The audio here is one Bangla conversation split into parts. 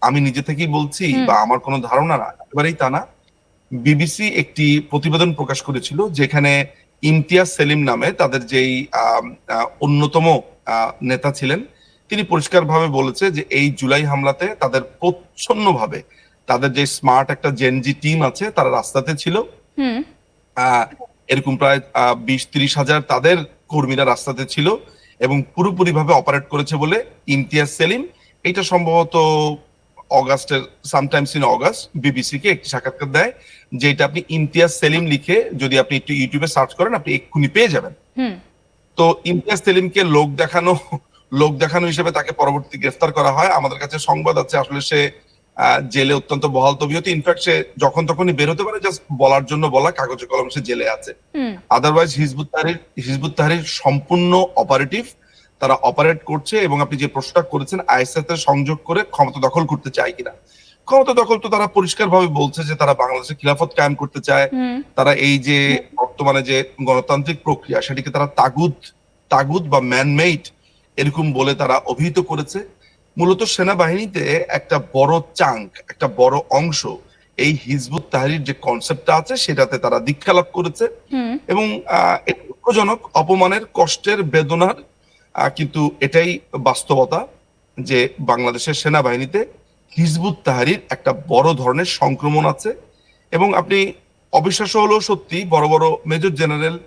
আমি নিজে থেকেই বলছি বা আমার কোনো ধারণা না একেবারেই তা না। বিবিসি একটি প্রতিবেদন প্রকাশ করেছিল যেখানে ইমতিয়াজ সেলিম নামে তাদের যেই অন্যতম নেতা ছিলেন তিনি পরিষ্কারভাবে বলেছে যে এই জুলাই হামলাতে তাদের প্রচ্ছন্নভাবে তাদের যে স্মার্ট একটা জেনজি টিম আছে তারা রাস্তাতে ছিল। আহ, এরকম প্রায় বিশ ত্রিশ হাজার তাদের কর্মীরা রাস্তাতে ছিল এবং পুরোপুরি ভাবে অপারেট করেছে বলে ইমতিয়াজ সেলিম। এটা সম্ভবত অগাস্টের সামটাইমস ইন অগাস্ট বিবিসি কে একটি সাক্ষাৎকার দেয় যেটা আপনি ইমতিয়াজ সেলিম লিখে যদি আপনি একটু ইউটিউবে সার্চ করেন আপনি এক্ষুনি পেয়ে যাবেন। তো ইমতিয়াজ সেলিমকে লোক দেখানো লোক দেখানো হিসেবে তাকে পরবর্তী গ্রেফতার করা হয়। আমাদের কাছে সংবাদ আছে আসলে সে জেলে অত্যন্ত বহাল তবিয়ত। ইনফ্যাক্ট সে যখন তখনই বের হতে পারে জাস্ট বলার জন্য বলা কাগজে কলম সে জেলে আছে। Otherwise Hizbut Tahrir Hizbut Tahrir সম্পূর্ণ অপারেটিভ তারা অপারেট করছে এবং আপনি যে প্রশ্নটা করেছেন আইএসএস এর সংযোগ করে ক্ষমতা দখল করতে চায় কিনা। ক্ষমতা দখল তো তারা পরিষ্কারভাবে বলছে যে তারা বাংলাদেশে খিলাফত কায়েম করতে চায়। তারা এই যে বর্তমানে যে গণতান্ত্রিক প্রক্রিয়া সেটিকে তারা তাগুদ তাগুদ বা ম্যানমেড এরকম বলে তারা অভিহিত করেছে। মূলত সেনাবাহিনীতে একটা বড় চাঙ্ক একটা বড় অংশ এই হিজবুত তাহরির যে কনসেপ্টটা আছে সেটাতে তারা দীক্ষা লাভ করেছে এবং দুঃখজনক অপমানের কষ্টের বেদনার কিন্তু এটাই বাস্তবতা যে বাংলাদেশের সেনাবাহিনীতে হিজবুত তাহারির একটা বড় ধরনের সংক্রমণ আছে। এবং আপনি অবিশ্বাস্য হলেও সত্যি বড় বড় মেজর জেনারেল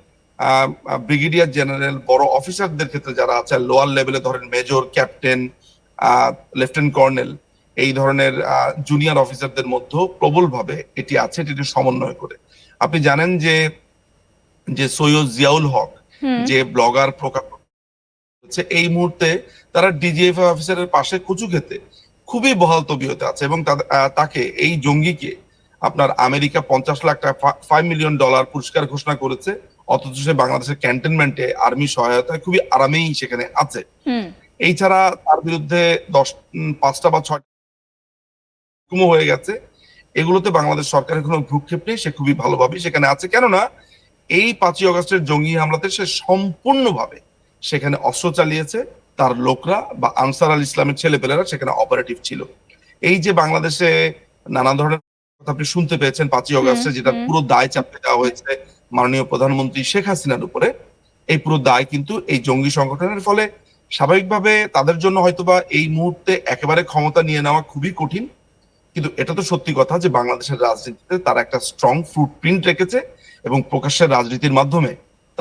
ব্রিগেডিয়ার জেনারেল বড় অফিসারদের ক্ষেত্রে যারা আছে লোয়ার লেভেলে ধরেন মেজর ক্যাপ্টেন লেফটেন্যান্ট কর্নেল এই ধরনের জুনিয়র অফিসারদের মধ্যেও প্রবলভাবে এটি আছে এটি সমন্বয় করে। আপনি জানেন যে যে সৈয়দ জিয়াউল হক যে ব্লগার প্রকাশ হচ্ছে এই মুহূর্তে তারা ডিজিএফ অফিসারের পাশে কুচু খেতে খুবই বহাল তবিয়তে আছে এবং তাকে এই জঙ্গিকে আপনার আমেরিকা পঞ্চাশ লাখ টাকা ফাইভ মিলিয়ন ডলার পুরস্কার ঘোষণা করেছে অথচ সে বাংলাদেশের ক্যান্টনমেন্টে আর্মি সহায়তায় খুবই আরামেই সেখানে আছে। এই ছাড়া তার বিরুদ্ধে দশ পাঁচটা বা ছয়টা হয়ে গেছে। এগুলোতে বাংলাদেশ সরকারের কোনো ভ্রুক্ষেপ নেই সে খুবই ভালোভাবে সেখানে আছে। কেননা এই পাঁচই অগস্টের জঙ্গি হামলাতে সে সম্পূর্ণভাবে সেখানে অস্ত্র চালিয়েছে তার লোকরা বা আনসার আল ইসলামের ছেলেপেলেরা সেখানে অপারেটিভ ছিল। এই যে বাংলাদেশে নানা ধরনের কথা আপনি শুনতে পেয়েছেন পাঁচই অগস্টে যেটা পুরো দায় চাপিয়ে দেওয়া হয়েছে মাননীয় প্রধানমন্ত্রী শেখ হাসিনার উপরে এই পুরো দায় কিন্তু এই জঙ্গি সংগঠনের ফলে। স্বাভাবিকভাবে তাদের জন্য হয়তোবা এই মুহূর্তে একেবারে ক্ষমতা নিয়ে নেওয়া খুবই কঠিন কিন্তু এটা তো সত্যি কথা যে বাংলাদেশের রাজনীতিতে তারা একটা স্ট্রং ফুটপ্রিন্ট রেখেছে এবং প্রকাশ্যের রাজনীতির মাধ্যমে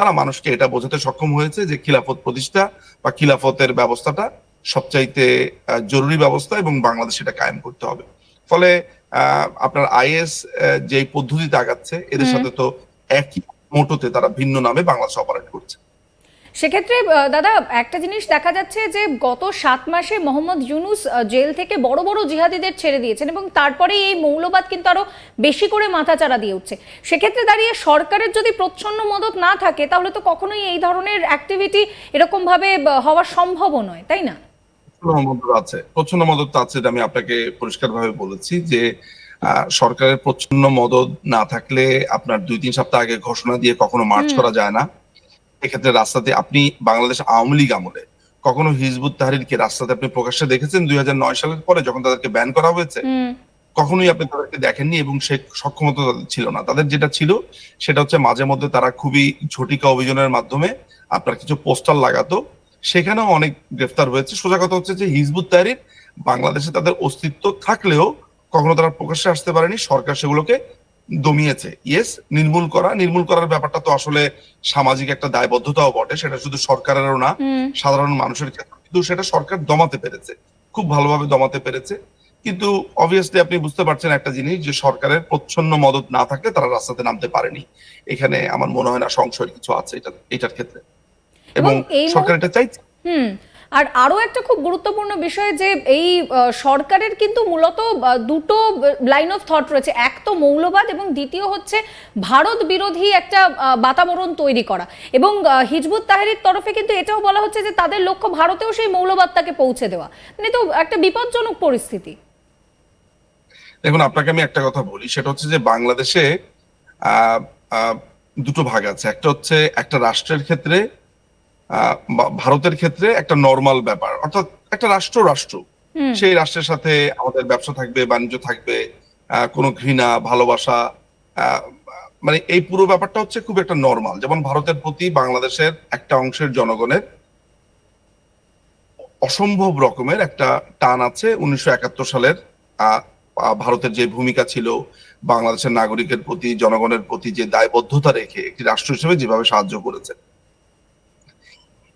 তারা মানুষকে এটা বোঝাতে সক্ষম হয়েছে যে খিলাফত প্রতিষ্ঠা বা খিলাফতের ব্যবস্থাটা সবচাইতে জরুরি ব্যবস্থা এবং বাংলাদেশ এটা কায়েম করতে হবে। ফলে আহ, আপনার আইএস যে পদ্ধতিতে আগাচ্ছে এদের সাথে তো একই মোটোতে তারা ভিন্ন নামে বাংলাদেশ অপারেট করছে। সেক্ষেত্রে দাদা একটা জিনিস দেখা যাচ্ছে যে গত সাত মাসে মোহাম্মদ ইউনুস জেল থেকে বড় বড় জিহাদিদের ছেড়ে দিয়েছেন এবং তারপরে এই মৌলবাদ কিন্তু আরও বেশি করে মাথাচাড়া দিয়ে উঠছে। সেক্ষেত্রে দাঁড়িয়ে সরকারের যদি প্রচ্ছন্ন মদত না থাকে তাহলে তো কখনোই এই ধরনের অ্যাক্টিভিটি এরকম ভাবে হওয়া সম্ভবও নয় তাই না? আছে। প্রচ্ছন্ন মদত আছে এটা আমি আপনাকে পরিষ্কারভাবে বলেছি যে সরকারের প্রচ্ছন্ন মদত না থাকলে আপনার দুই তিন সপ্তাহ আগে ঘোষণা দিয়ে কখনো মার্চ করা যায় না। এক্ষেত্রে রাস্তাতে আপনি বাংলাদেশ আওয়ামী লীগ আমলে কখনো হিজবুত তাহরিরকে রাস্তাতে আপনি প্রকাশ্যে দেখেছেন? দুই সালের পরে যখন তাদেরকে ব্যান করা হয়েছে কখনোই আপনি তাদেরকে দেখেননি এবং সে সক্ষমতা তাদের ছিল না। তাদের যেটা ছিল সেটা হচ্ছে মাঝে মধ্যে তারা খুবই ঝটিকা অভিযানের মাধ্যমে আপনার কিছু পোস্টার লাগাতো। সেখানেও অনেক গ্রেফতার হয়েছে। সোজা কথা হচ্ছে যে হিজবুত তাহরির বাংলাদেশে তাদের অস্তিত্ব থাকলেও কখনো তারা প্রকাশ্যে আসতে পারেনি। সরকার সেগুলোকে দমিয়েছে। ইয়েস নির্মূল করা নির্মূল করার ব্যাপারটা তো আসলে সামাজিক একটা দায়বদ্ধতাও বটে সেটা শুধু সরকারেরও না সাধারণ মানুষের ক্ষেত্রে কিন্তু সেটা সরকার দমাতে পেরেছে খুব ভালোভাবে দমাতে পেরেছে। কিন্তু অবভিয়াসলি আপনি বুঝতে পারছেন একটা জিনিস যে সরকারের প্রচ্ছন্ন মদত না থাকলে তারা রাস্তাতে নামতে পারেনি। এখানে আমার মনে হয় না সংশয়ের কিছু আছে এটা এটার ক্ষেত্রে। এবং সরকার এটা চাইছে। হুম। আর আরও একটা খুব গুরুত্বপূর্ণ বিষয় যে এই সরকারের কিন্তু মূলত দুটো লাইন অফ থট রয়েছে। এক তো মৌলবাদ এবং দ্বিতীয় হচ্ছে ভারত বিরোধী একটা বাতাবরণ তৈরি করা। এবং হিজবুত তাহরির তরফে কিন্তু এটাও বলা হচ্ছে যে তাদের লক্ষ্য ভারতেও সেই মৌলবাদটাকে পৌঁছে দেওয়া। মানে তো একটা বিপজ্জনক পরিস্থিতি। দেখুন, আপনাকে আমি একটা কথা বলি। সেটা হচ্ছে যে বাংলাদেশে দুটো ভাগ আছে। একটা হচ্ছে একটা রাষ্ট্রের ক্ষেত্রে ভারতের ক্ষেত্রে একটা নর্মাল ব্যাপার। অর্থাৎ একটা রাষ্ট্র রাষ্ট্র। সেই রাষ্ট্রের সাথে আমাদের ব্যবসা থাকবে বাণিজ্য থাকবে কোনো ঘৃণা ভালোবাসা মানে এই পুরো ব্যাপারটা হচ্ছে খুব একটা নর্মাল যেমন ভারতের প্রতি বাংলাদেশের একটা অংশের জনগণের অসম্ভব রকমের একটা টান আছে। উনিশশো একাত্তর সালের ভারতের যে ভূমিকা ছিল বাংলাদেশের নাগরিকের প্রতি জনগণের প্রতি যে দায়বদ্ধতা রেখে একটি রাষ্ট্র হিসেবে যেভাবে সাহায্য করেছে।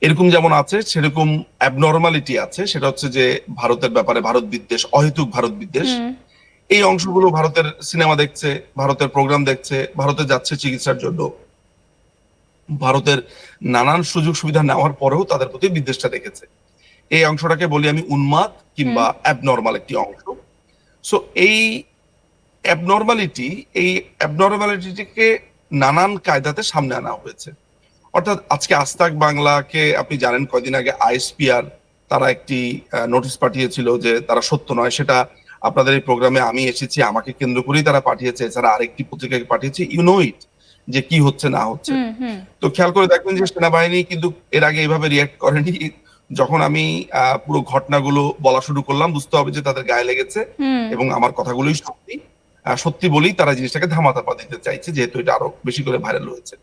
এরকম যেমন আছে সেরকম অ্যাবনর্মালিটি আছে। সেটা হচ্ছে যে ভারতের ব্যাপারে ভারত বিদ্বেষ অহেতুক ভারত বিদ্বেষ। এই অংশগুলো ভারতের সিনেমা দেখছে ভারতের প্রোগ্রাম দেখছে ভারতে যাচ্ছে চিকিৎসার জন্য। ভারতের নানান সুযোগ সুবিধা নেওয়ার পরেও তাদের প্রতি বিদ্বেষটা দেখেছে এই অংশটাকে বলি আমি উন্মাদ কিংবা অ্যাবনর্মাল একটি অংশ। সো এই অ্যাবনর্মালিটি এই অ্যাবনর্মালিটিকে নানান কায়দাতে সামনে আনা হয়েছে। অর্থাৎ আজকে আস্তাক বাংলাকে আপনি জানেন কয়দিন আগে আইএসপিআর তারা একটি নোটিশ পাঠিয়েছিল যে তারা সত্য নয় সেটা আপনাদের এই প্রোগ্রামে আমি এসেছি আমাকে কেন্দ্র করেই তারা পাঠিয়েছে এছাড়া আরেকটি পত্রিকাকে পাঠিয়েছে ইউ নো ইট যে কি হচ্ছে না হচ্ছে। তো খেয়াল করে দেখবেন যে সেনাবাহিনী কিন্তু এর আগে এইভাবে রিয়াক্ট করেনি যখন আমি পুরো ঘটনাগুলো বলা শুরু করলাম বুঝতে হবে যে তাদের গায়ে লেগেছে এবং আমার কথাগুলোই সত্যি। সত্যি বলেই তারা জিনিসটাকে ধামাচাপা দিতে চাইছে যেহেতু এটা আরও বেশি করে ভাইরাল হয়েছে।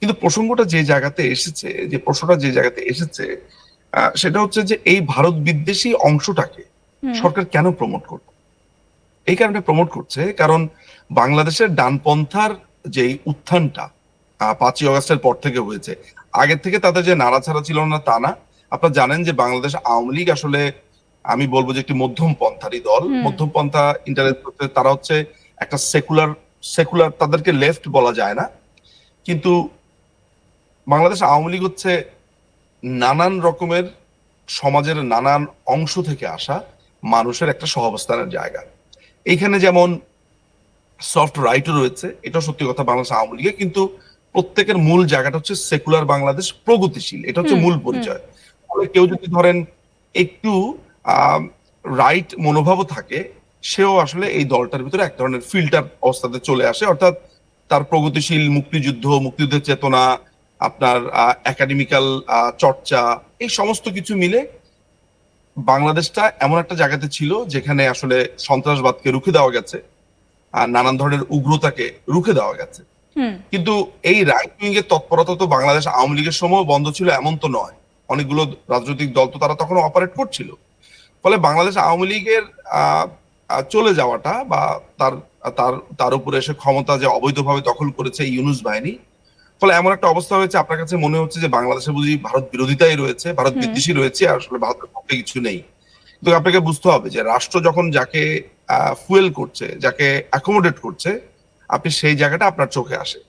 কিন্তু প্রসঙ্গটা যে জায়গাতে এসেছে যে প্রশ্নটা যে জায়গাতে এসেছে সেটা হচ্ছে যে এই ভারত বিদ্বেষী অংশটাকে সরকার কেন প্রমোট করবে এই কারণে প্রমোট করছে কারণ বাংলাদেশের ডানপন্থার যে উত্থানটা পাঁচই অগস্টের পর থেকে হয়েছে আগের থেকে তাদের যে নাড়াছাড়া ছিল না তা না। আপনারা জানেন যে বাংলাদেশ আওয়ামী লীগ আসলে আমি বলব যে একটি মধ্যম পন্থারই দল। মধ্যম পন্থা ইন্টারেস্ট করতে তারা হচ্ছে একটা সেকুলার সেকুলার তাদেরকে লেফট বলা যায় না। কিন্তু বাংলাদেশ আওয়ামী লীগ হচ্ছে নানান রকমের সমাজের নানান অংশ থেকে আসা মানুষের একটা সহাবস্থানের জায়গা। এইখানে যেমন সফট রাইটও রয়েছে এটা সত্যি কথা বাংলাদেশ আওয়ামী লীগে কিন্তু প্রত্যেকের মূল জায়গাটা হচ্ছে সেকুলার বাংলাদেশ প্রগতিশীল। এটা হচ্ছে মূল পরিচয়। ফলে কেউ যদি ধরেন একটু রাইট মনোভাবও থাকে সেও আসলে এই দলটার ভিতরে এক ধরনের ফিল্টার অবস্থাতে চলে আসে। অর্থাৎ তার প্রগতিশীল মুক্তিযুদ্ধ মুক্তিযুদ্ধের চেতনা আপনার একাডেমিক্যাল চর্চা এই সমস্ত কিছু মিলে বাংলাদেশটা এমন একটা জায়গাতে ছিল যেখানে আসলে সন্ত্রাসবাদকে রুখে দেওয়া গেছে আর নানান ধরনের উগ্রতাকে রুখে দেওয়া গেছে। কিন্তু এই রাইট উইং এর তৎপরতা তো বাংলাদেশ আওয়ামী লীগের সময় বন্ধ ছিল এমন তো নয়। অনেকগুলো রাজনৈতিক দল তো তারা তখন অপারেট করছিল। ফলে বাংলাদেশ আওয়ামী লীগের চলে যাওয়াটা বা তার তার তার উপরে এসে ক্ষমতা যে অবৈধভাবে দখল করেছে ইউনুস বাহিনী ফলে এমন একটা অবস্থা হয়েছে আপনার কাছে মনে হচ্ছে যে বাংলাদেশে বুঝি ভারত বিরোধিতাই রয়েছে ভারত। বিদ্বেষী রয়েছে আর আসলে ভারতের পক্ষে কিছু নেই কিন্তু আপনাকে বুঝতে হবে যে রাষ্ট্র যখন যাকে ফুয়েল করছে যাকে অ্যাকোমোডেট করছে আপনি সেই জায়গাটা আপনার চোখে আসে